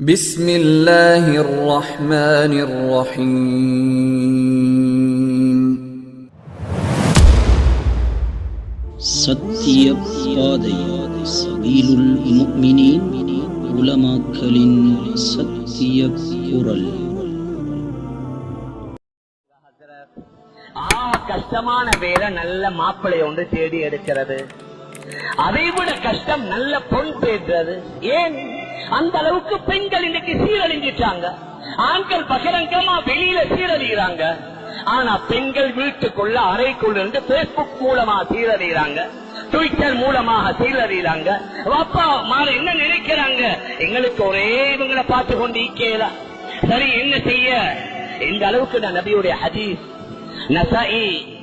بسم الله الرحمن الرحيم சத்திய பாதை சபீலுல் முஃமினீன் உலமாக்களின் சத்திய குரல் ஆ கஷ்டமான வேலை நல்ல மாப்பிள்ளை ஒன்று தேடி எடுக்கிறது அதை விட கஷ்டம் நல்ல பொன் தேடுறது ஏன் அந்த அளவுக்கு பெண்கள் இன்னைக்கு சீரழிஞ்சிட்டாங்க. ஆண்கள் பகிரங்கமா வெளியில சீரழிகிறாங்க ஆனா பெண்கள் வீட்டுக்குள்ள அறைக்குள்ள இருந்து பேஸ்புக் மூலமா சீரழிகிறாங்க ட்விட்டர் மூலமாக சீரழிகிறாங்க அப்பா மாற என்ன நினைக்கிறாங்க? எங்களுக்கு ஒரே இவங்களை பார்த்து கொண்டு இக்கேதா சரி என்ன செய்ய? இந்த அளவுக்கு நான் நபியுடைய ஹதீஸ். நசாயி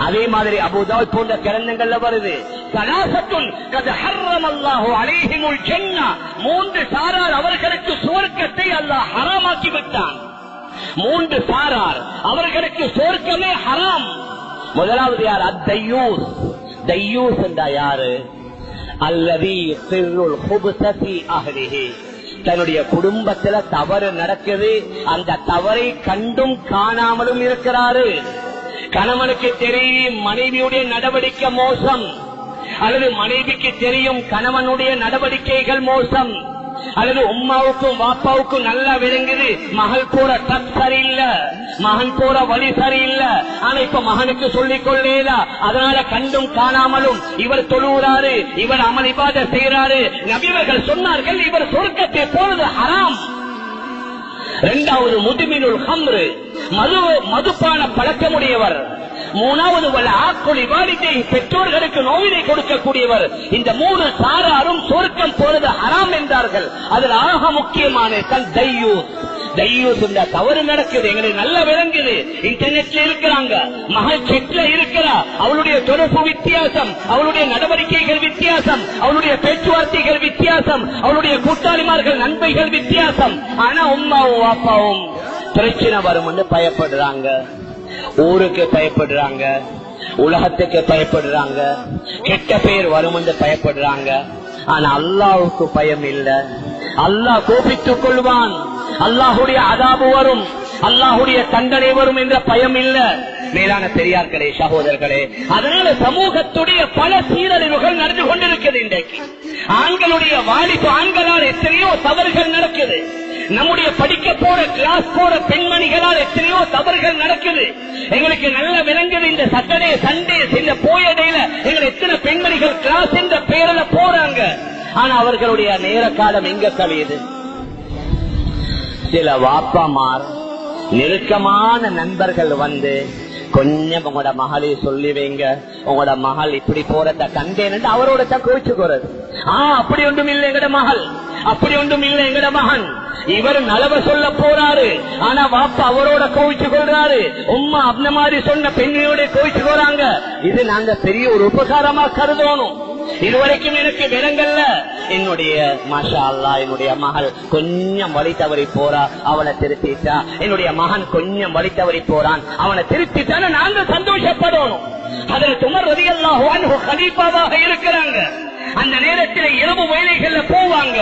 அதே மாதிரி அபுதால் போன்ற கிரந்தங்கள்ல வருது. மூன்று சாரார் அவர்களுக்கு சுவர்க்கத்தை அல்லாஹ் ஹராமாக்கி விட்டான். மூன்று சாரார் அவர்களுக்கு சுவர்க்கமே ஹராம். முதலாவது யார்? அத்தையூஸ். தையூஸ் என்றா யாரு? அல்லது தன்னுடைய குடும்பத்துல தவறு நடக்குது. அந்த தவறை கண்டும் காணாமலும் இருக்கிறாரு. கணவனுக்கு தெரியும் மனைவியுடைய நடவடிக்கை மோசம். அல்லது மனைவிக்கு தெரியும் கணவனுடைய நடவடிக்கைகள் மோசம். அல்லது உமாவுக்கும் வாப்பாவுக்கும் நல்லா விளங்குது மகள் போற டச் சரியில்லை மகன் போற வழி சரியில்லை. ஆனா இப்ப மகனுக்கு சொல்லிக் கொள்ளேதா அதனால கண்டும் காணாமலும் இவர் தொழுகிறாரு இவர் அமளிபாத செய்யறாரு நபிவர்கள் சொன்னார்கள் இவர் சொர்க்கத்தை போனது ஹராம். இரண்டாவது முதுமினுள் ஹம்ரு. மது மதுப்பான பழக்கமுடையவர். மூணாவது வல்ல ஆக்குழி வாடிக்கை பெற்றோர்களுக்கு நோயினை கொடுக்கக்கூடியவர். இந்த மூணு சாராரும் சொர்க்கம் போறது ஹராம் என்றார்கள். அதில் ஆக முக்கியமான தன் தையூத். தையூத் இந்த தவறு நடக்குது எங்களுக்கு நல்ல விளங்குது. இன்டர்நெட்ல இருக்கிறாங்க. மகள் செட்ல இருக்கிறா. அவளுடைய தொடர்பு வித்தியாசம் அவளுடைய நடவடிக்கைகள் வித்தியாசம் அவளுடைய பேச்சுவார்த்தைகள் வித்தியாசம் அவளுடைய கூட்டாளிமார்கள் நன்மைகள் வித்தியாசம். ஆனா உமாவும் அப்பாவும் பிரச்சனை வரும் பயப்படுறாங்க. ஊருக்கு பயப்படுறாங்க. உலகத்துக்கு பயப்படுறாங்க. கெட்ட பேர் வரும் என்று பயப்படுறாங்க. ஆனா அல்லாவுக்கு பயம் இல்ல. அல்லாஹ் கோபித்துக் கொள்வான். அல்லாஹுடைய அதாபு வரும். அல்லாஹுடைய தண்டனை வரும் என்ற பயம் இல்ல. மேலான பெரியார்களே சகோதரர்களே அதனால சமூகத்துடைய பல சீரழிவுகள் நடந்து கொண்டிருக்கிறது இன்றைக்கு. ஆண்களுடைய வாலிப்பு ஆண்களால் எத்தனையோ தவறுகள் நடக்குது. நம்முடைய படிக்க போற கிளாஸ் போற பெண்மணிகளால் எத்தனையோ தவறுகள் நடக்குது. எங்களுக்கு நல்ல விளங்குது இந்த சட்டர்டே சண்டே இந்த போயடையில எங்களை எத்தனை பெண்மணிகள் கிளாஸ் என்ற பெயரில் போறாங்க. ஆனா அவர்களுடைய நேர காலம் எங்க கழியுது சில வாப்பாமார் நெருக்கமான நண்பர்கள் வந்து கொஞ்சம் உங்களோட மகளே சொல்லி வைங்க. உங்களோட மகள் இப்படி போறத கண்டேன் அவரோட தான் கோச்சுக்கிறது ஆ அப்படி ஒன்றும் இல்லை எங்கட மகள். அப்படி ஒன்றும் இல்லை எங்கட மகன். இவர் நலவ சொல்ல போறாரு. ஆனா வாப்பா அவரோட கோவிச்சு கொள்றாரு. உம்மா அந்த மாதிரி சொன்ன பெண்ணையோட கோவிச்சு போறாங்க இது நாங்க பெரிய ஒரு உபகாரமா கருதணும். இதுவரைக்கும் எனக்கு விலங்கல்ல. என்னுடைய மாஷா அல்லா என்னுடைய மகள் கொஞ்சம் வழி தவறி போறா அவளை திருத்திட்டா. என்னுடைய மகன் கொஞ்சம் வழி தவறி போறான் அவனை திருத்திட்டான நாங்க சந்தோஷப்படணும். அதுல துமர் ரதியல்லாஹு கலீப்பாவாக இருக்கிறாங்க. அந்த நேரத்தில் இரவு வேலைகள்ல போவாங்க.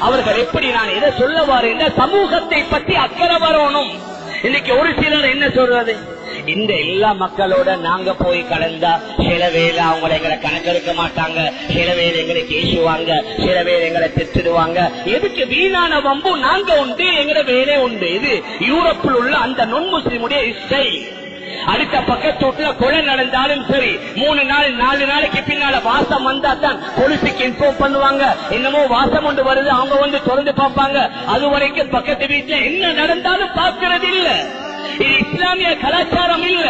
அவர்கள் எப்படி நான் எதை சொல்ல வரேன் சமூகத்தை பத்தி அக்கறை வரணும். இன்னைக்கு ஒரு சிலர் என்ன சொல்றது? இந்த எல்லா மக்களோட நாங்க போய் கலந்தா சில வேலை அவங்களை எங்களை கணக்கெடுக்க மாட்டாங்க சில வேலை எங்களை கேசுவாங்க சில வேலை எங்களை திட்டுடுவாங்க. எதுக்கு வீணான வம்பு? நாங்க உண்டு எங்கட வேலை உண்டு. இது யூரோப்பில் உள்ள அந்த நொன் முஸ்லிமுடைய இஷ்டை அடுத்த பக்கத்து வீட்டுல கொலை நடந்தாலும் சரி மூணு நாள் நாலு நாளைக்கு பின்னால வாசம் வந்தா தான் போலீஸுக்கு இன்ஃபார்ம் பண்ணுவாங்க. என்னமோ வாசம் கொண்டு வருது அவங்க வந்து திறந்து பார்ப்பாங்க. அது வரைக்கும் பக்கத்து வீட்டுல என்ன நடந்தாலும் பார்க்கறது இல்ல. இது இஸ்லாமிய கலாச்சாரம் இல்ல.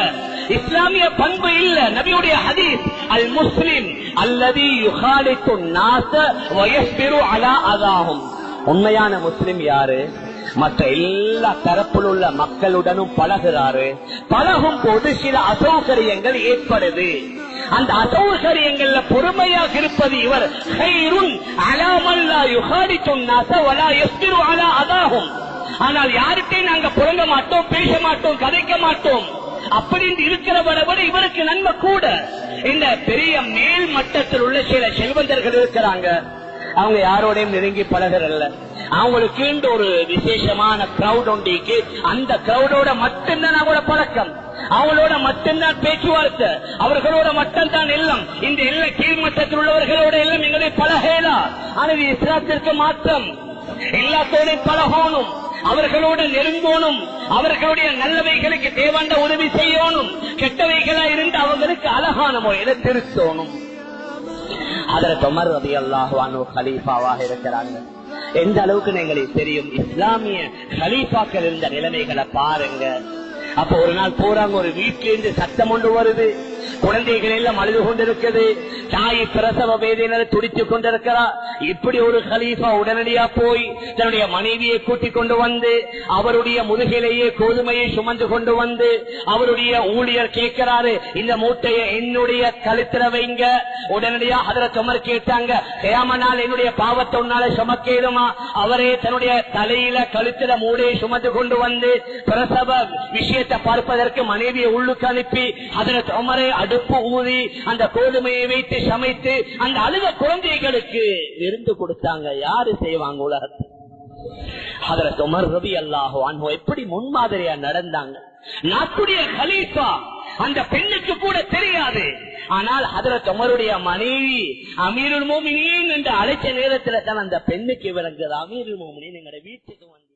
இஸ்லாமிய பண்பு இல்ல. நபியுடைய ஹதீஸ் அல் முஸ்லிம் அல்லது யுகாலித்து நாச வயஸ்பிரு அலா அதாகும் உண்மையான முஸ்லிம் யாரு? மற்ற எல்லா தரப்பில் உள்ள மக்களுடனும் பழகுறாரு பழகும் போது சில அசௌகரியங்கள் ஏற்படுது. அந்த அசௌகரியங்கள்ல பொறுமையாக இருப்பது இவர். அதாகும் ஆனால் யாருக்கையும் நாங்க புறங்க மாட்டோம் பேச மாட்டோம் கதைக்க மாட்டோம். அப்படின்னு இருக்கிறவரை விட இவருக்கு நன்மை கூட. இந்த பெரிய மேல் மட்டத்தில் உள்ள சில செல்வந்தர்கள் இருக்கிறாங்க. அவங்க யாரோடையும் நெருங்கி பழகிறல்ல. அவங்களுக்கு ஒரு விசேஷமான கிரௌட் ஒன்றிக்கு அந்த கிரௌடோட மட்டும்தான் அவங்களோட பழக்கம். அவங்களோட மட்டும்தான் பேச்சுவார்த்தை. அவர்களோட மட்டும்தான் எல்லாம். இந்த எல்லா கீழ்மட்டத்தில் உள்ளவர்களோட எல்லாம் எங்களை பழகேலா. ஆனால் இது இஸ்லாத்திற்கு மாற்றம். எல்லாத்தோட பழகணும். அவர்களோட நெருங்கணும். அவர்களுடைய நல்லவைகளுக்கு தேவாண்ட உதவி செய்யணும். கெட்டவைகளா இருந்து அவங்களுக்கு அழகான முறையில திருத்தணும். அதற்கு உமர் ரதி கலீஃபாவாக இருக்கிறாங்க எந்த அளவுக்கு எங்களுக்கு தெரியும்? இஸ்லாமிய ஹலீஃபாக்கள் இருந்த நிலைமைகளை பாருங்க. அப்ப ஒரு நாள் போறாங்க ஒரு வீட்டிலிருந்து சத்தம் ஒன்று வருது. குழந்தைகள் எல்லாம் அழுது கொண்டிருக்குது. தாய் பிரசவ வேதையினர் துடித்து கொண்டிருக்கிறா இப்படி ஒரு ஹலீஃபா உடனடியா போய் தன்னுடைய மனைவியை கூட்டிக் கொண்டு வந்து அவருடைய முதுகிலேயே கோதுமையை சுமந்து கொண்டு வந்து அவருடைய ஊழியர் கேட்கிறாரு இந்த மூட்டையை என்னுடைய கழுத்துல வைங்க. உடனடியா அதர சுமர் கேட்டாங்க ஏம என்னுடைய பாவத்தை உன்னால சுமக்கேதுமா அவரே தன்னுடைய தலையில கழுத்துல மூடையை சுமந்து கொண்டு வந்து பிரசவ விஷயத்தை பார்ப்பதற்கு மனைவியை உள்ளுக்கு அனுப்பி அதர சுமரை அடுப்பு ஊதி அந்த கோதுமையை வைத்து சமைத்து அந்த அழுத குழந்தைகளுக்கு விருந்து கொடுத்தாங்க. யாரு செய்வாங்க உலகத்தில் ஹதரத் உமர் ரவி அல்லாஹோ அன்ஹோ எப்படி முன்மாதிரியா நடந்தாங்க? நாட்டுடைய கலீஃபா அந்த பெண்ணுக்கு கூட தெரியாது. ஆனால் அதுல தொமருடைய மனைவி அமீருல் மோமினின் என்று அழைச்ச நேரத்துல தான் அந்த பெண்ணுக்கு விளங்குது. அமீருல் மோமினின் எங்களுடைய வீட்டுக்கு வந்து